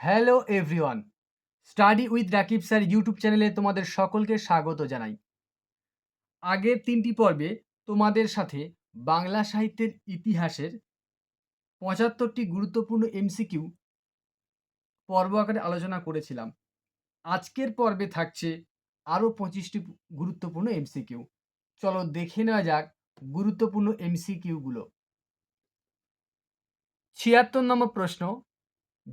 Hello everyone. Study with Rakib sir YouTube চ্যানেলে তোমাদের সকলকে স্বাগত জানাই। আগের তিনটি পর্বে তোমাদের সাথে বাংলা সাহিত্যের ইতিহাসের পঁচাত্তরটি গুরুত্বপূর্ণ এমসিকিউ পর্ব আকারে আলোচনা করেছিলাম। আজকের পর্বে থাকছে আরও পঁচিশটি গুরুত্বপূর্ণ এমসিকিউ। চলো দেখে নেওয়া যাক গুরুত্বপূর্ণ এমসিকিউগুলো। ছিয়াত্তর নম্বর প্রশ্ন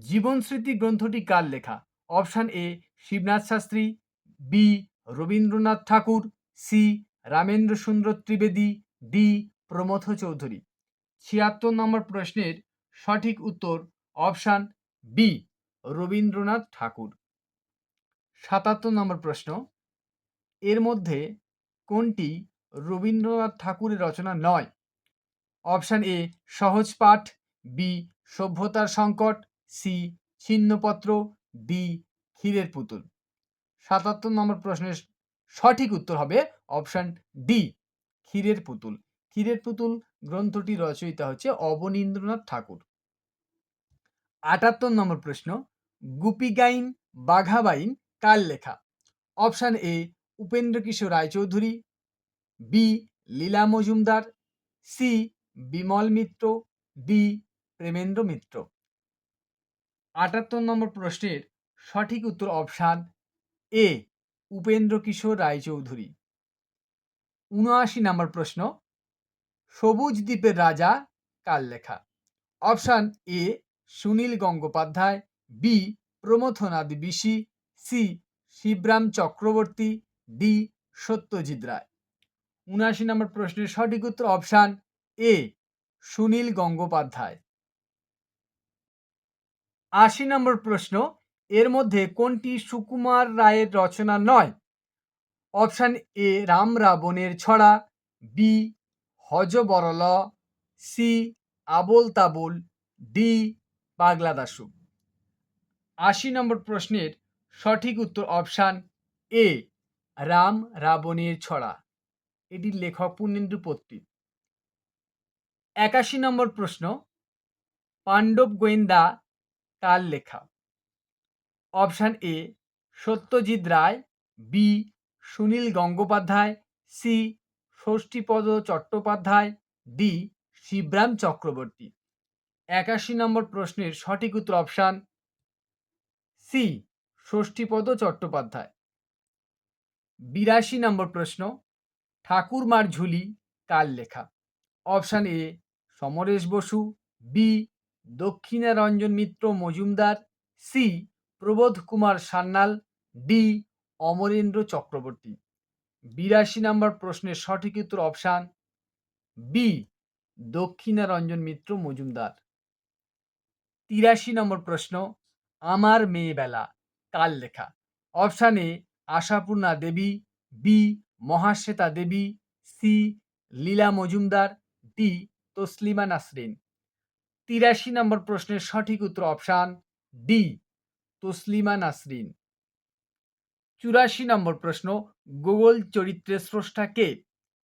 জীবন স্মৃতি গ্রন্থটি কার লেখা? Option A, Shibnath Shastri, B, Rabindranath Tagore, C Ramendra Sundar Trivedi, D Pramatha Chowdhury. ছিয়াত্তর নম্বর প্রশ্নের সঠিক উত্তর অপশান বি, রবীন্দ্রনাথ ঠাকুর। সাতাত্তর নম্বর প্রশ্ন, এর মধ্যে কোনটি রবীন্দ্রনাথ ঠাকুরের রচনা নয়? অপশান এ, সহজ পাঠ, বি, সভ্যতার সংকট সি ছিন্নপত্র ডি ক্ষীরের পুতুল। সাতাত্তর নম্বর প্রশ্নের সঠিক উত্তর হবে অপশান ডি ক্ষীরের পুতুল। ক্ষীরের পুতুল গ্রন্থটি রচয়িতা হচ্ছে অবনীন্দ্রনাথ ঠাকুর। আটাত্তর নম্বর প্রশ্ন গুপি গুপিগাইন বাঘাবাইন কার লেখা? Option A Upendra Kishore Roychowdhury. B Leela Majumdar. C Bimal Mitra. D Premendra Mitra. আটাত্তর নম্বর প্রশ্নের সঠিক উত্তর অপশান এ, উপেন্দ্র কিশোর রায়চৌধুরী। উনআশি নম্বর প্রশ্ন, সবুজ দ্বীপের রাজা কার লেখা? Option A, Sunil Gangopadhyay, B Pramathanath Bishi, C, Shibram Chakraborty, D, Satyajit Ray. উনআশি নম্বর প্রশ্নের সঠিক উত্তর অপশান এ, সুনীল গঙ্গোপাধ্যায়। আশি নম্বর প্রশ্ন, এর মধ্যে কোনটি সুকুমার রায়ের রচনা নয়? অপশান এ, রাম রাবণের ছড়া, B Hajabarala C, Abol Tabol, D, Pagla Dasu আশি নম্বর প্রশ্নের সঠিক উত্তর অপশান এ, রাম রাবণের ছড়া। এটির লেখক পূর্ণেন্দু পত্রী একাশি নম্বর প্রশ্ন, পাণ্ডব গোয়েন্দা কার লেখা। Option A Satyajit Ray B Sunil Gangopadhyay C Shashthipada Chattopadhyay D Shibram Chakraborty. একাশি নম্বর প্রশ্নের সঠিক উত্তর অপশান সি ষষ্ঠীপদ চট্টোপাধ্যায়। বিরাশি নম্বর প্রশ্ন, ঠাকুরমার ঝুলি কার লেখা? Option A Samaresh Basu B Dakshinaranjan Mitra Majumdar, C Prabodh Kumar Sanyal, D Amarendra Chakraborty. বিরাশি নম্বর প্রশ্নের সঠিক উত্তর অপশান বি দক্ষিণারঞ্জন মিত্র মজুমদার। তিরাশি নম্বর প্রশ্ন, আমার মেয়েবেলা কাল লেখা? Option A, Ashapurna Devi, B Mahasweta Devi, C Leela Majumdar, D Taslima Nasrin. তিরাশি নম্বর প্রশ্নের সঠিক উত্তর অপশান ডি, তসলিমা নাসরিন। চুরাশি নম্বর প্রশ্ন, গুগল চরিত্রের স্রষ্টা কে?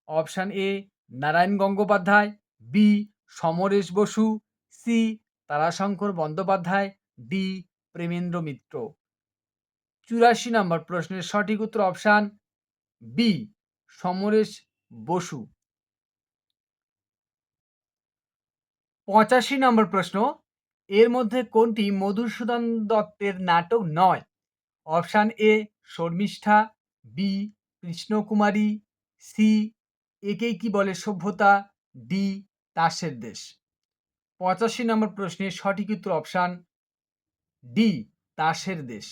Option A, Narayan Gangopadhyay, B, Samaresh Basu, C, Tarashankar Bandyopadhyay, D, Premendra Mitra. চুরাশি নম্বর প্রশ্নের সঠিক উত্তর অপশান বি, সমরেশ বসু। পঁচাশি নম্বর প্রশ্ন, এর মধ্যে কোনটি মধুসূদন দত্তের নাটক নয়? Option A, Sharmishtha, B, Krishnakumari, C, একেই কি বলে সভ্যতা, ডি, তাসের দেশ। পঁচাশি নম্বর প্রশ্নের সঠিক উত্তর অপশান ডি, তাসের দেশ।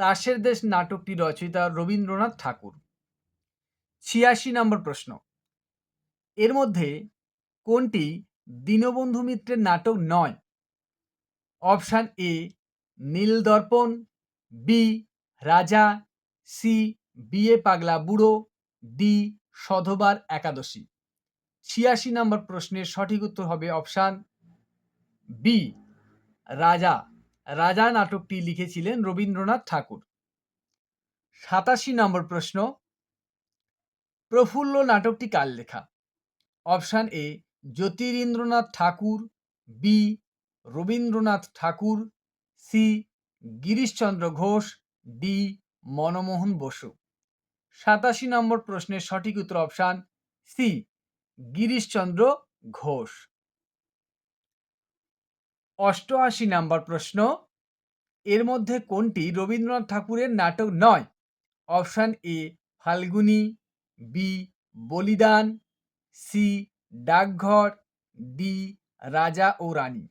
তাসের দেশ নাটকটি রচয়িতা রবীন্দ্রনাথ ঠাকুর। ছিয়াশি নম্বর প্রশ্ন, এর মধ্যে কোনটি দীনবন্ধু মিত্রের নাটক নয়। অপশান এ নীল দর্পণ বি, রাজা, সি বিয়ে পাগলা বুড়ো, ডি, সধবার একাদশী। ছিয়াশি নম্বর প্রশ্নের সঠিক উত্তর হবে অপশান বি, রাজা। রাজা নাটকটি লিখেছিলেন রবীন্দ্রনাথ ঠাকুর। সাতাশি নম্বর প্রশ্ন, প্রফুল্ল নাটকটি কার লেখা? Option A Jyotirindranath Tagore, B. Rabindranath Tagore, C. Girishchandra Ghosh, D. Manmohan Basu. সাতাশি নম্বর প্রশ্নের সঠিক উত্তর অপশান সি. গিরিশচন্দ্র ঘোষ। অষ্টআশি নম্বর প্রশ্ন, এর মধ্যে কোনটি রবীন্দ্রনাথ ঠাকুরের নাটক নয়? Option A, Phalguni, B. Balidan, C. Dakghar, D, রাজা ও রানী।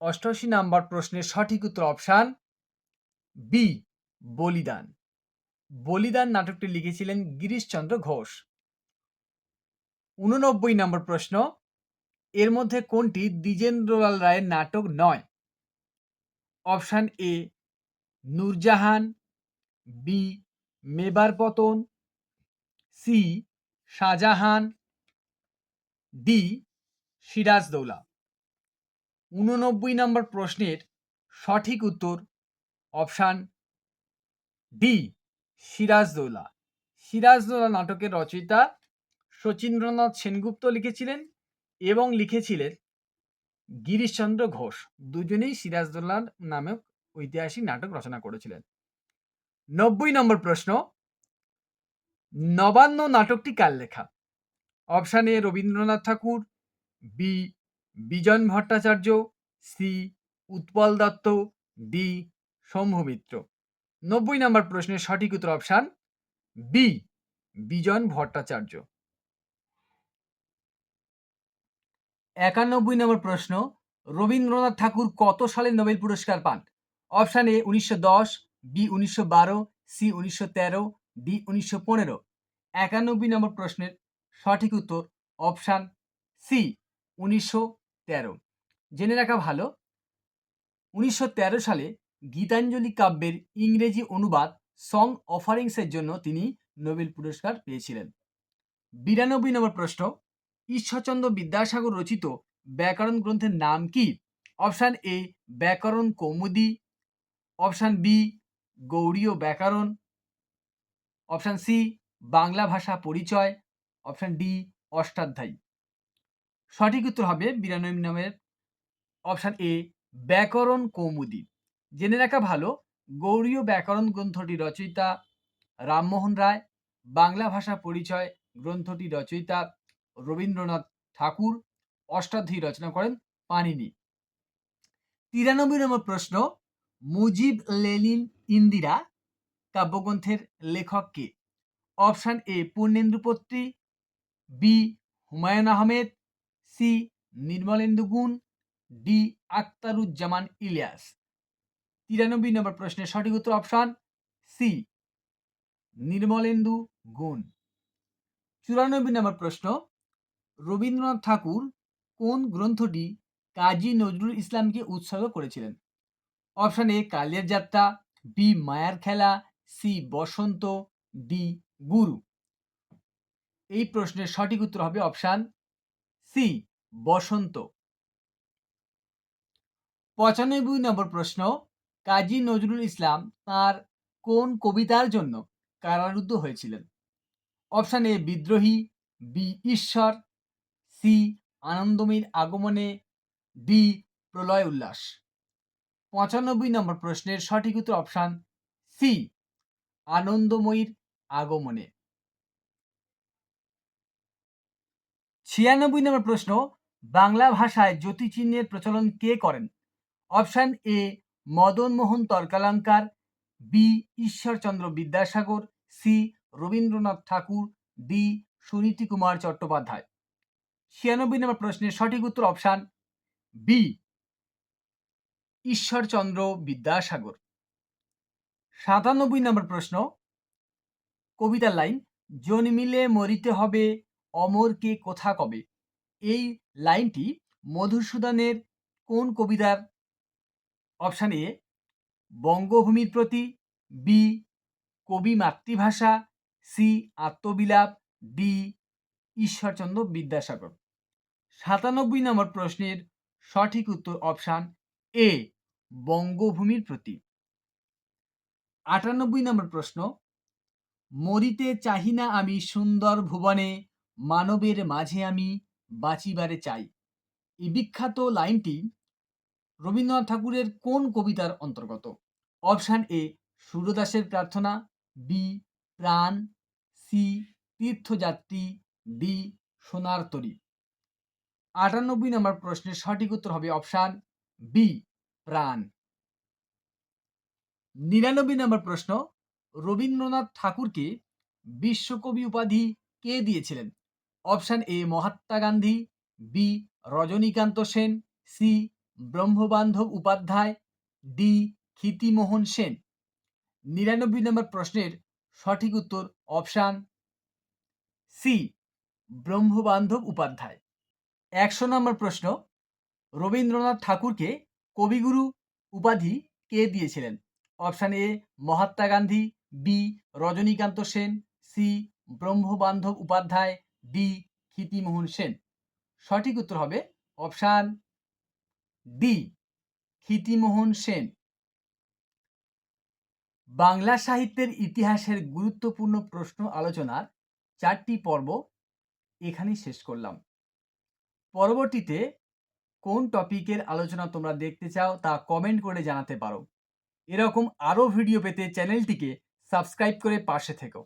অষ্টআশি নম্বর প্রশ্নের সঠিক উত্তর অপশান, বি, বলিদান। বলিদান নাটকটি লিখেছিলেন গিরিশচন্দ্র ঘোষ। উননব্বই নম্বর প্রশ্ন, এর মধ্যে কোনটি দ্বিজেন্দ্রলাল রায়ের নাটক নয়? Option A, Nurjahan, B, Mewar Patan, C, Shahjahan D, Siraj-ud-Daulah. উননব্বই নম্বর প্রশ্নের সঠিক উত্তর অপশান ডি, সিরাজদৌলা। সিরাজদৌলা নাটকের রচয়িতা শচীন্দ্রনাথ সেনগুপ্ত লিখেছিলেন এবং লিখেছিলেন গিরিশচন্দ্র ঘোষ। দুজনেই সিরাজদৌল্লার নামক ঐতিহাসিক নাটক রচনা করেছিলেন। নব্বই নম্বর প্রশ্ন, নবান্ন নাটকটি কার লেখা? Option A Rabindranath Tagore, B Bijan Bhattacharya, C Utpal Dutt, D Shambhu Mitra নব্বই নম্বর প্রশ্নের সঠিক উত্তর অপশান বি বিজন ভট্টাচার্য। একানব্বই নম্বর প্রশ্ন, রবীন্দ্রনাথ ঠাকুর কত সালে নোবেল পুরস্কার পান? অপশান এ উনিশশো দশ, বি উনিশশো বারো, সি উনিশশো তেরো, ডি উনিশশো পনেরো। একানব্বই নম্বর প্রশ্নের সঠিক উত্তর অপশান সি, উনিশশো তেরো। জেনে রাখা ভালো, উনিশশো তেরো সালে গীতাঞ্জলি কাব্যের ইংরেজি অনুবাদ সং অফারিংসের জন্য তিনি নোবেল পুরস্কার পেয়েছিলেন। বিরানব্বই নম্বর প্রশ্ন, ঈশ্বরচন্দ্র বিদ্যাসাগর রচিত ব্যাকরণ গ্রন্থের নাম কি? অপশান এ, ব্যাকরণ কৌমুদি। অপশান বি গৌড়ীয় ব্যাকরণ। অপশান সি, বাংলা ভাষা পরিচয়। Option D, Ashtadhyayi. সঠিক উত্তর হবে বিরানব্বই নামের অপশান এ, ব্যাকরণ কৌমুদি। জেনে রাখা ভালো গৌড়ীয় ব্যাকরণ গ্রন্থটি রচয়িতা রামমোহন রায়, বাংলা ভাষা পরিচয় গ্রন্থটি রচয়িতা রবীন্দ্রনাথ ঠাকুর, অষ্টাধ্যায়ী রচনা করেন পানিনি তিরানব্বই নম্বর প্রশ্ন, মুজিব লেনিন ইন্দিরা কাব্যগ্রন্থের লেখক কে? Option A Purnendu Patri B, Humayun Ahmed, C, Nirmalendu Goon, D Akhtaruzzaman Ilias. তিরানব্বই নম্বর প্রশ্নের সঠিক উত্তর অপশান সি, নির্মলেন্দু গুণ। চুরানব্বই নম্বর প্রশ্ন, রবীন্দ্রনাথ ঠাকুর কোন গ্রন্থটি কাজী নজরুল ইসলামকে উৎসর্গ করেছিলেন? অপশান এ, কালের যাত্রা, বি, মায়ার খেলা, সি, বসন্ত, ডি, গুরু। এই প্রশ্নের সঠিক উত্তর হবে অপশান সি, বসন্ত। পঁচানব্বই নম্বর প্রশ্ন, কাজী নজরুল ইসলাম তার কোন কবিতার জন্য কারারুদ্ধ হয়েছিলেন? অপশান এ, বিদ্রোহী, বি, ঈশ্বর, সি, আনন্দময়ীর আগমনে, ডি, প্রলয় উল্লাস। পঁচানব্বই নম্বর প্রশ্নের সঠিক উত্তর অপশান সি, আনন্দময়ীর আগমনে। ছিয়ানব্বই নম্বর প্রশ্ন, বাংলা ভাষায় জ্যোতিচিহ্নের প্রচলন কে করেন? Option A, Madan Mohan Tarkalankar, B, Ishwarchandra Vidyasagar, C, Rabindranath Tagore, D, Suniti Kumar Chattopadhyay. ছিয়ানব্বই নম্বর প্রশ্নের সঠিক উত্তর অপশান বি, ঈশ্বরচন্দ্র বিদ্যাসাগর। সাতানব্বই নম্বর প্রশ্ন, কবিতার লাইন, জন্মিলে মরিতে হবে অমরকে কোথা কবে? এই লাইনটি মধুসূদনের কোন কবিতার? অপশান এ, বঙ্গভূমির প্রতি B Kabi Matribhasha C Atmabilap D Ishwarchandra Vidyasagar. সাতানব্বই নম্বর প্রশ্নের সঠিক উত্তর অপশান এ, বঙ্গভূমির প্রতি। আটানব্বই নম্বর প্রশ্ন, মরিতে চাহি না আমি সুন্দর ভুবনে মানবের মাঝে আমি বাঁচিবারে চাই। এই বিখ্যাত লাইনটি রবীন্দ্রনাথ ঠাকুরের কোন কবিতার অন্তর্গত? অপশান এ, সূর্যদাসের প্রার্থনা, বি, প্রাণ, সি, তীর্থযাত্রী, ডি, সোনার তরী। আটানব্বই নম্বর প্রশ্নের সঠিক উত্তর হবে অপশান বি, প্রাণ। নিরানব্বই নম্বর প্রশ্ন, রবীন্দ্রনাথ ঠাকুরকে বিশ্বকবি উপাধি কে দিয়েছিলেন? Option A Mahatma Gandhi, B Rajanikanta Sen, C Brahmabandhab Upadhyay, D Kshitimohan Sen. নিরানব্বই নম্বর প্রশ্নের সঠিক উত্তর অপশান সি ব্রহ্মবান্ধব উপাধ্যায়। একশো নম্বর প্রশ্ন, রবীন্দ্রনাথ ঠাকুরকে কবিগুরু উপাধি কে দিয়েছিলেন? Option A Mahatma Gandhi, B Rajanikanta Sen, C Brahmabandhab Upadhyay D Kshitimohan Sen. সঠিক উত্তর হবে অপশান ডি ক্ষিতিমোহন সেন। বাংলা সাহিত্যের ইতিহাসের গুরুত্বপূর্ণ প্রশ্ন আলোচনার চারটি পর্ব এখানেই শেষ করলাম। পরবর্তীতে কোন টপিকের আলোচনা তোমরা দেখতে চাও তা কমেন্ট করে জানাতে পারো। এরকম আরও ভিডিও পেতে চ্যানেলটিকে সাবস্ক্রাইব করে পাশে থেকো।